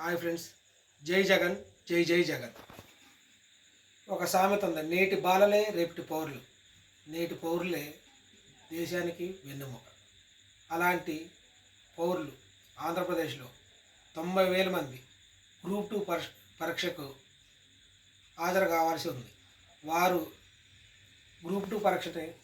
Hi friends. జై జగన్ జై జై జగన్. ఒక సామెత ఉంది నేటి బాలలే రేపటి పౌరులు. నేటి పౌరులే దేశానికి వెన్నెముక. అలాంటి పౌరులు ఆంధ్రప్రదేశ్లో తొంభై వేల మంది గ్రూప్ టూ పరీక్ష పరీక్షకు హాజరు కావాల్సి ఉంది. వారు గ్రూప్ టూ పరీక్షని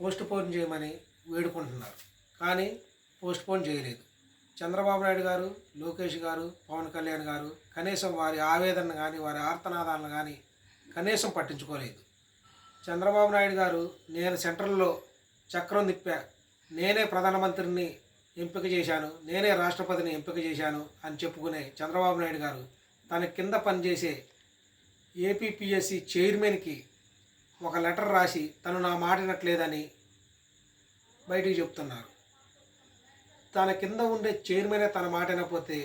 పోస్ట్ పోన్ చేయమని వేడుకుంటున్నారు. కానీ పోస్ట్ పోన్ చేయలేదు. చంద్రబాబు నాయుడు గారు లోకేష్ గారు పవన్ కళ్యాణ్ గారు కనీసం వారి ఆవేదన కానీ వారి ఆర్తనాదాలను కానీ కనీసం పట్టించుకోలేదు. చంద్రబాబు నాయుడు గారు నేను సెంట్రల్లో చక్రం తిప్పా. నేనే ప్రధానమంత్రిని ఎంపిక చేశాను నేనే రాష్ట్రపతిని ఎంపిక చేశాను అని చెప్పుకునే చంద్రబాబు నాయుడు గారు తన కింద పనిచేసే ఏపీపీఎస్సి చైర్మన్కి ఒక లెటర్ రాసి తను నా మాట వినట్లేదని బయటికి చెప్తున్నారు. తన కింద ఉండే చైర్మనే తన మాట వినకపోతే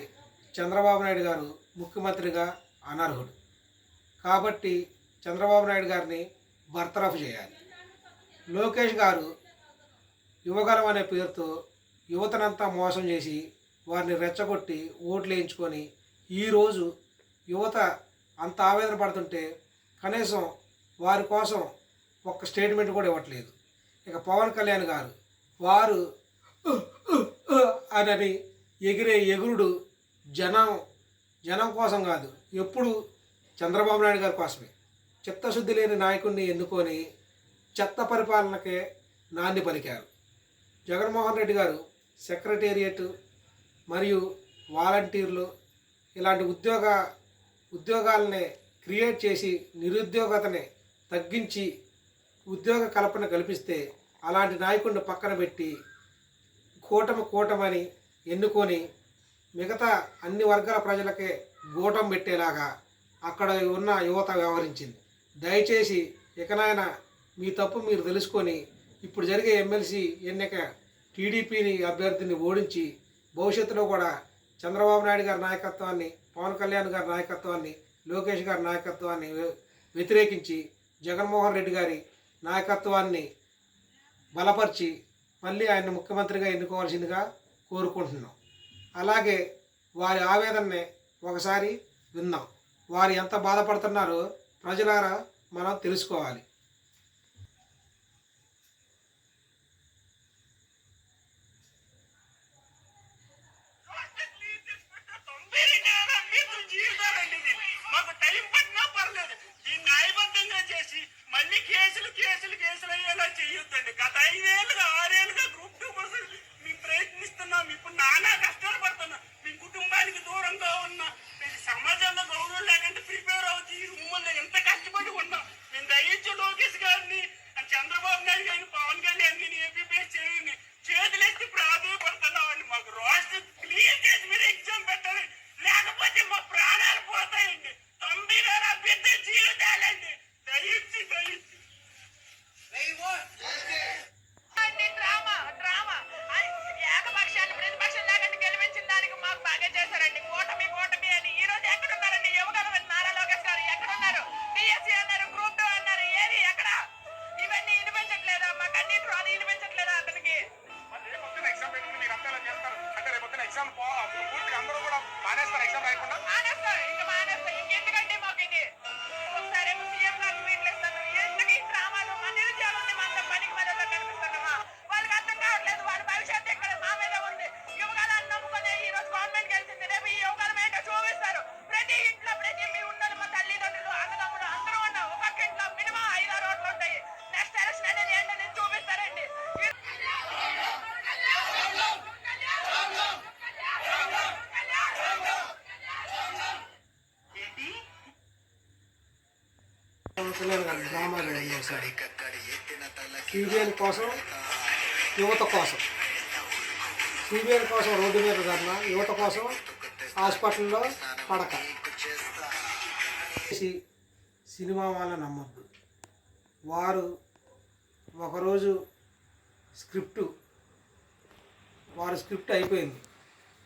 చంద్రబాబు నాయుడు గారు ముఖ్యమంత్రిగా అనర్హుడు. కాబట్టి చంద్రబాబు నాయుడు గారిని బర్తరఫ్ చేయాలి. లోకేష్ గారు యువగలం అనే పేరుతో యువతనంతా మోసం చేసి వారిని రెచ్చగొట్టి ఓట్లు వేయించుకొని ఈరోజు యువత అంత ఆవేదన పడుతుంటే కనీసం వారి కోసం ఒక్క స్టేట్మెంట్ కూడా ఇవ్వట్లేదు. ఇక పవన్ కళ్యాణ్ గారు వారు అని ఎగిరే ఎగురుడు జనం జనం కోసం కాదు ఎప్పుడు చంద్రబాబు నాయుడు గారి కోసమే. చిత్తశుద్ధి లేని నాయకుడిని ఎన్నుకొని చెత్త పరిపాలనకే నాంది పలికారు. జగన్మోహన్ రెడ్డి గారు సెక్రటేరియట్ మరియు వాలంటీర్లు ఇలాంటి ఉద్యోగ ఉద్యోగాలనే క్రియేట్ చేసి నిరుద్యోగతని తగ్గించి ఉద్యోగ కల్పన కల్పిస్తే అలాంటి నాయకుడిని పక్కన పెట్టి కూటమి కూటమని ఎన్నుకొని మిగతా అన్ని వర్గాల ప్రజలకే గూటం పెట్టేలాగా అక్కడ ఉన్న యువత వ్యవహరించింది. దయచేసి ఇకనైనా మీ తప్పు మీరు తెలుసుకొని ఇప్పుడు జరిగే ఎమ్మెల్సీ ఎన్నిక టీడీపీని అభ్యర్థిని ఓడించి భవిష్యత్తులో కూడా చంద్రబాబు నాయుడు గారి నాయకత్వాన్ని పవన్ కళ్యాణ్ గారి నాయకత్వాన్ని లోకేష్ గారి నాయకత్వాన్ని వ్యతిరేకించి జగన్మోహన్ రెడ్డి గారి నాయకత్వాన్ని బలపరిచి మళ్ళీ ఆయన ముఖ్యమంత్రిగా ఎన్నుకోవాల్సిందిగా కోరుకుంటున్నాం. అలాగే వారి ఆవేదనని ఒకసారి విందాం వారు ఎంత బాధపడుతున్నారో ప్రజలారా మనం తెలుసుకోవాలి. ప్రయత్నిస్తున్నాం ఇప్పుడు నానా పవన్ కళ్యాణ్ డ్రామా చూడండి ఒకసారి కోసం యువత కోసం. సిబిఎన్ కోసం రోడ్డు మీద ధర్నా యువత కోసం హాస్పిటల్లో పడక. చేసి సినిమా వాళ్ళని నమ్మద్దు. వారు ఒకరోజు స్క్రిప్టు వారు స్క్రిప్ట్ అయిపోయింది.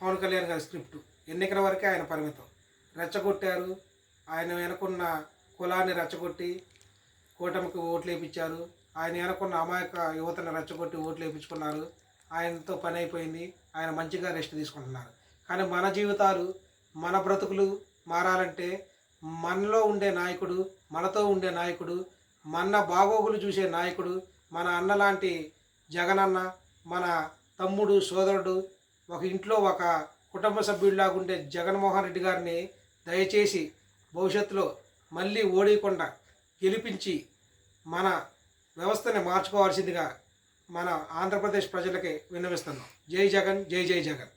పవన్ కళ్యాణ్ గారి స్క్రిప్ట్. ఎన్నికల వరకే ఆయన పరిమితం. రెచ్చగొట్టారు. ఆయన వెనుకున్న కులాన్ని రెచ్చగొట్టి కూటమికి ఓట్లు వేయించారు ఆయన వెనుకున్న అమాయక యువతను రెచ్చగొట్టి ఓట్లు వేయించుకున్నారు ఆయనతో పని అయిపోయింది. ఆయన మంచిగా రెస్ట్ తీసుకుంటున్నారు. కానీ మన జీవితాలు మన బ్రతుకులు మారాలంటే మనలో ఉండే నాయకుడు మనతో ఉండే నాయకుడు మన బాగోగులు చూసే నాయకుడు మన అన్న లాంటి జగనన్న మన తమ్ముడు సోదరుడు ఒక ఇంట్లో ఒక కుటుంబ సభ్యుడిలాగా ఉండే జగన్మోహన్ రెడ్డి గారిని దయచేసి భవిష్యత్తులో మళ్ళీ ఓడియకుండా గెలిపించి మన వ్యవస్థని మార్చుకోవాల్సిందిగా మన ఆంధ్రప్రదేశ్ ప్రజలకి విన్నవిస్తున్నాం. జై జగన్ జై జై జగన్.